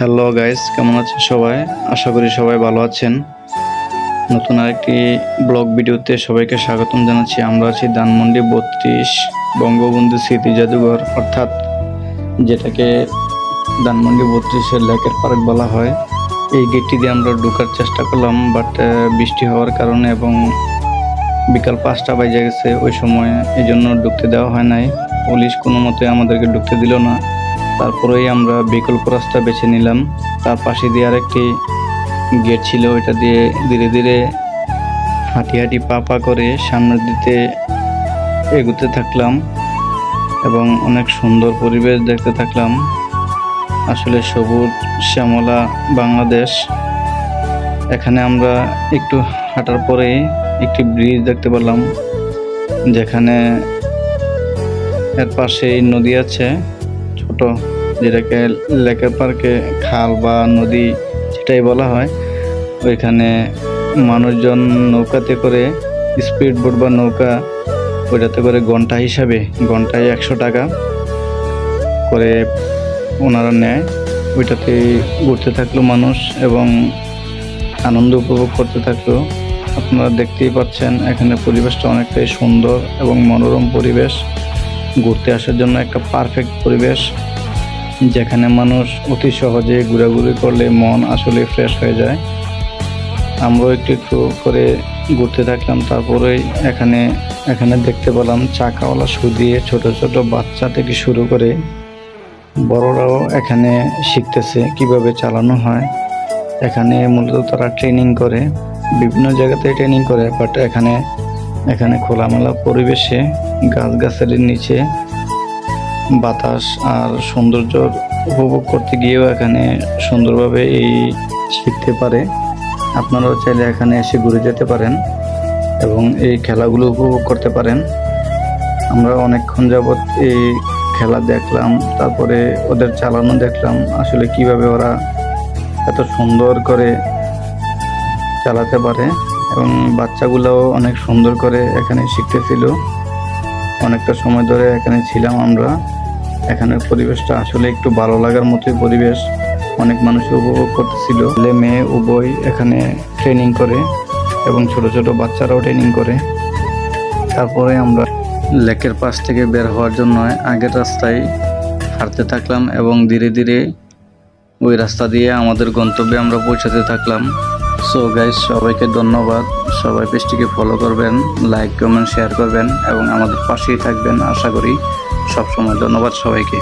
Hello guys কেমন আছেন সবাই? আশা করি সবাই ভালো আছেন। নতুন আরেকটি ব্লগ ভিডিওতে সবাইকে স্বাগতম জানাচ্ছি। আমরা আছি ধানমন্ডি বত্রিশ বঙ্গবন্ধু স্মৃতি জাদুঘর, অর্থাৎ যেটাকে ধানমন্ডি বত্রিশের লেকের পার্ক বলা হয়। এই গেটটি দিয়ে আমরা ঢোকার চেষ্টা করলাম বাট বৃষ্টি হওয়ার কারণে এবং বিকাল পাঁচটা বাজে গেছে। ওই সময় এই জন্য ঢুকতে দেওয়া হয় নাই। পুলিশ কোনো মতে আমাদেরকে ঢুকতে দিল না। তারপরেই আমরা বিকল্প রাস্তা বেছে নিলাম। তার পাশে দিয়ে আরেকটি গেট ছিল, ওইটা দিয়ে ধীরে ধীরে হাঁটি হাঁটি পা পা করে সামনের দিকে এগুতে থাকলাম এবং অনেক সুন্দর পরিবেশ দেখতে থাকলাম। আসলে সবুজ, শ্যামলা বাংলাদেশ। এখানে আমরা একটু হাঁটার পরেই একটি ব্রিজ দেখতে পেলাম, যেখানে এর পাশেই নদী আছে। ছোট, যেটাকে লেকের পার্কে খাল বা নদী সেটাই বলা হয়, ওইখানে মানুষজন নৌকাতে করে স্পিড বোট বা নৌকা ওইটাতে করে ঘণ্টা হিসাবে, ঘন্টায় একশো টাকা করে ওনারা নেয়। ওইটাতে ঘুরতে থাকল মানুষ এবং আনন্দ উপভোগ করতে থাকল। আপনারা দেখতেই পাচ্ছেন, এখানে পরিবেশটা অনেকটাই সুন্দর এবং মনোরম পরিবেশ। ঘুরতে আসার জন্য একটা পারফেক্ট পরিবেশ, যেখানে মানুষ অতি সহজে ঘোরাঘুরি করলে মন আসলে ফ্রেশ হয়ে যায়। আমরাও একটু একটু করে ঘুরতে থাকলাম তারপরে এখানে এখানে দেখতে পেলাম চাকাওয়ালা শু দিয়ে ছোট ছোট বাচ্চা থেকে শুরু করে বড়রাও এখানে শিখতেছে কীভাবে চালানো হয়। এখানে মূলত তারা ট্রেনিং করে, বিভিন্ন জায়গাতে ট্রেনিং করে বাট এখানে এখানে খোলামেলা পরিবেশে গাছগাছালির নিচে বাতাস আর সৌন্দর্য উপভোগ করতে গিয়েও এখানে সুন্দরভাবে এই শিখতে পারে। আপনারাও চাইলে এখানে এসে ঘুরে যেতে পারেন এবং এই খেলাগুলো উপভোগ করতে পারেন। আমরা অনেকক্ষণ যাবৎ এই খেলা দেখলাম, তারপরে ওদের চালানো দেখলাম, আসলে কীভাবে ওরা এত সুন্দর করে চালাতে পারে। এবং বাচ্চাগুলোও অনেক সুন্দর করে এখানে শিখতেছিল। অনেকটা সময় ধরে এখানে ছিলাম আমরা। এখানের পরিবেশটা আসলে একটু ভালো লাগার মতোই পরিবেশ। অনেক মানুষ উপভোগ করতেছিল। ছেলে, মেয়ে উভয় এখানে ট্রেনিং করে এবং ছোট ছোট বাচ্চারাও ট্রেনিং করে। তারপরে আমরা লেকের পাশ থেকে বের হওয়ার জন্য আগের রাস্তায় হাঁটতে থাকলাম এবং ধীরে ধীরে ওই রাস্তা দিয়ে আমাদের গন্তব্যে আমরা পৌঁছাতে থাকলাম। সো গাইজ সবাইকে ধন্যবাদ। সবাই পেজটিকে ফলো করবেন লাইক কমেন্ট শেয়ার করবেন এবং আমাদের পাশেই থাকবেন। আশা করি সবসময় ধন্যবাদ সবাইকে।